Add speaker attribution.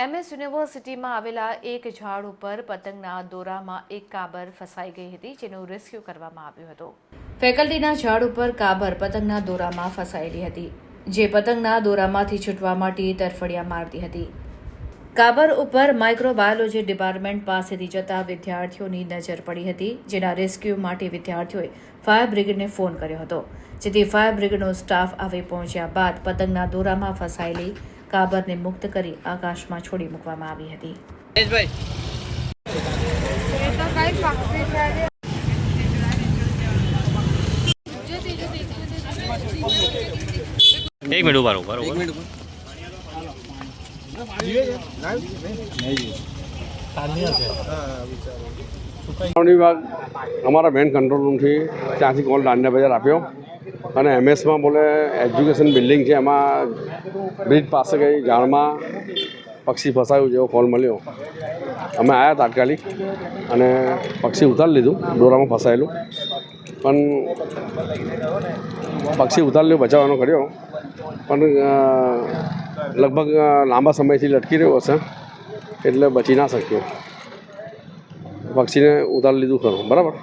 Speaker 1: MS યુનિવર્સિટીમાં આવેલા એક ઝાડ ઉપર પતંગના દોરામાં એક કાબર ફસાઈ ગઈ હતી, જેનું રેસ્ક્યુ કરવામાં આવ્યું હતું. ફેકલ્ટીના ઝાડ ઉપર કાબર પતંગના દોરામાં ફસાયેલી હતી, જે પતંગના દોરામાંથી છૂટવા માટે તરફડિયા મારતી હતી. કાબર ઉપર માઇક્રોબાયોલોજી ડિપાર્ટમેન્ટ પાસેથી જતા વિદ્યાર્થીઓની નજર પડી હતી, જેના રેસ્ક્યુ માટે વિદ્યાર્થીઓએ ફાયર બ્રિગેડને ફોન કર્યો હતો. જેથી ફાયર બ્રિગેડનો સ્ટાફ આવી પહોંચ્યા બાદ પતંગના દોરામાં ફસાયેલી કાબરને મુક્ત કરી આકાશમાં છોડી મૂકવામાં આવી હતી.
Speaker 2: એક મિનિટ ઊભા રહો, ઊભા રહો, ઊભા રહો.
Speaker 3: વિભાગ અમારા મેન કંટ્રોલ રૂમથી ત્યાંથી કોલ દાંડિયા બજાર આપ્યો અને એમએસમાં બોલે એજ્યુકેશન બિલ્ડિંગ છે, એમાં બ્રિજ પાસે ગઈ ઝાડમાં પક્ષી ફસાયું જેવો કોલ મળ્યો. અમે આવ્યા તાત્કાલિક અને પક્ષી ઉતારી લીધું, દોરામાં ફસાયેલું. પણ પક્ષી ઉતારી બચાવવાનો કર્યો. પણ લગભગ લાંબા સમયથી લટકી રહ્યો હશે, એટલે બચી ના શક્યો. પક્ષીને ઉતારી લીધું ખરું બરાબર